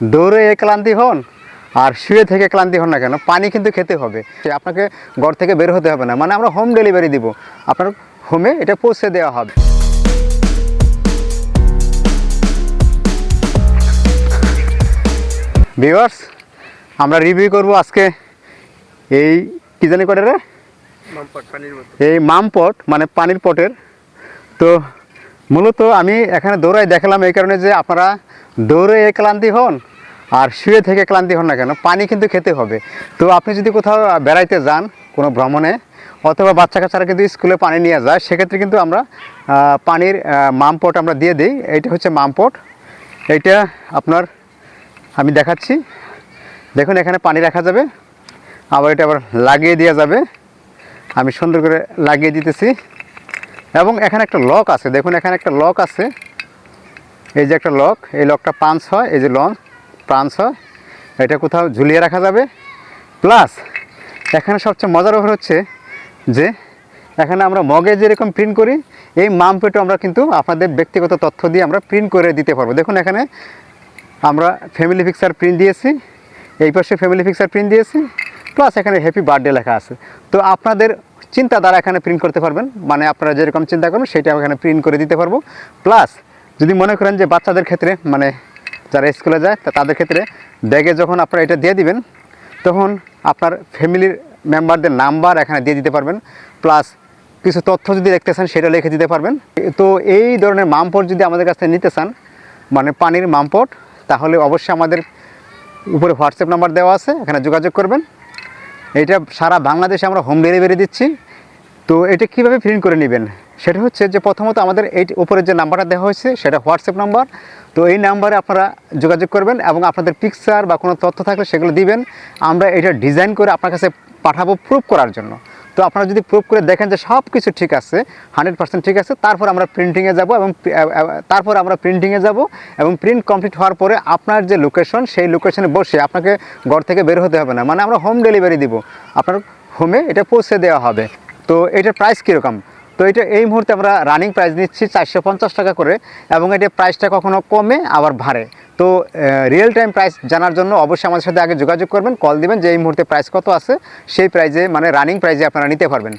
দৌড়ে এ ক্লান্তি হন আর শুয়ে থেকে ক্লান্তি হন না কেন পানি কিন্তু খেতে হবে। আপনাকে ঘর থেকে বের হতে হবে না মানে আমরা হোম ডেলিভারি দিব। আপনার হোমে এটা পৌঁছে দেওয়া হবে। ভিউয়ার্স আমরা রিভিউ করব আজকে এই কি জানি করে রে? এই মামপট মানে পানির পটের। তো মূলত আমি এখানে দৌড়াই দেখালাম এই কারণে যে আপনারা দৌড়ে এ ক্লান্তি হন আর শুয়ে থেকে ক্লান্তি হন না কেন? পানি কিন্তু খেতে হবে। তো আপনি যদি কোথাও বেড়াইতে যান কোনো ভ্রমণে, অথবা বাচ্চা কাচ্চারা কিন্তু স্কুলে পানি নিয়ে যায়, সেক্ষেত্রে কিন্তু আমরা পানির মামপট আমরা দিয়ে দিই। এইটা হচ্ছে মামপট। এইটা আপনার, আমি দেখাচ্ছি। দেখুন, এখানে পানি রাখা যাবে। আবার এটা আবার লাগিয়ে দেওয়া যাবে। আমি সুন্দর করে লাগিয়ে দিতেছি। এবং এখানে একটা লক আছে। দেখুন, এখানে একটা লক আছে। এই যে একটা লক, এই লকটা পাঞ্চ হয়, এই যে লক হয় এটা কোথাও ঝুলিয়ে রাখা যাবে। প্লাস এখানে সবচেয়ে মজার ব্যাপার হচ্ছে যে, এখানে আমরা মগে যেরকম প্রিন্ট করি, এই মামপেটও আমরা কিন্তু আপনাদের ব্যক্তিগত তথ্য দিয়ে আমরা প্রিন্ট করে দিতে পারব। দেখুন এখানে আমরা ফ্যামিলি পিকচার প্রিন্ট দিয়েছি, এই পাশে ফ্যামিলি পিকচার প্রিন্ট দিয়েছি প্লাস এখানে হ্যাপি বার্থডে লেখা আছে। তো আপনাদের চিন্তা দ্বারা এখানে প্রিন্ট করতে পারবেন মানে আপনারা যেরকম চিন্তা করবেন, সেটা এখানে প্রিন্ট করে দিতে পারব। প্লাস যদি মনে করেন যে বাচ্চাদের ক্ষেত্রে মানে যারা স্কুলে যায়, তা তাদের ক্ষেত্রে ব্যাগে যখন আপনারা এটা দিয়ে দিবেন, তখন আপনার ফ্যামিলির মেম্বারদের নাম্বার এখানে দিয়ে দিতে পারবেন, প্লাস কিছু তথ্য যদি দেখতে চান, সেটা লিখে দিতে পারবেন। তো এই ধরনের মামপট যদি আমাদের কাছ থেকে নিতে চান মানে পানির মামপট তাহলে অবশ্যই আমাদের উপরে হোয়াটসঅ্যাপ নাম্বার দেওয়া আছে, এখানে যোগাযোগ করবেন। এটা সারা বাংলাদেশে আমরা হোম ডেলিভারি দিচ্ছি। তো এটা কীভাবে প্রিন্ট করে নেবেন? সেটা হচ্ছে যে প্রথমত আমাদের এই উপরে যে নাম্বারটা দেওয়া হয়েছে, সেটা হোয়াটসঅ্যাপ নাম্বার। তো এই নাম্বারে আপনারা যোগাযোগ করবেন এবং আপনাদের পিকচার বা কোনো তথ্য থাকলে সেগুলো দিবেন। আমরা এটা ডিজাইন করে আপনার কাছে পাঠাবো প্রুফ করার জন্য। তো আপনারা যদি প্রুফ করে দেখেন যে সব কিছু ঠিক আছে হান্ড্রেড পার্সেন্ট ঠিক আছে, তারপর আমরা প্রিন্টিংয়ে যাব এবং তারপর আমরা প্রিন্টিংয়ে যাব এবং প্রিন্ট কমপ্লিট হওয়ার পরে আপনার যে লোকেশন সেই লোকেশনে বসে আপনাকে ঘর থেকে বের হতে হবে না। মানে আমরা হোম ডেলিভারি দিব। আপনার হোমে এটা পৌঁছে দেওয়া হবে। তো এটার প্রাইস কীরকম? তো এটা এই মুহূর্তে আমরা রানিং প্রাইস নিচ্ছি চারশো পঞ্চাশ টাকা করে এবং এটা প্রাইসটা কখনো কমে আবার ভাড়ে তো রিয়েল টাইম প্রাইস জানার জন্য অবশ্যই আমাদের সাথে আগে যোগাযোগ করবেন কল দিবেন যে এই মুহূর্তে প্রাইস কত আছে, সেই প্রাইজে মানে রানিং প্রাইজে আপনারা নিতে পারবেন।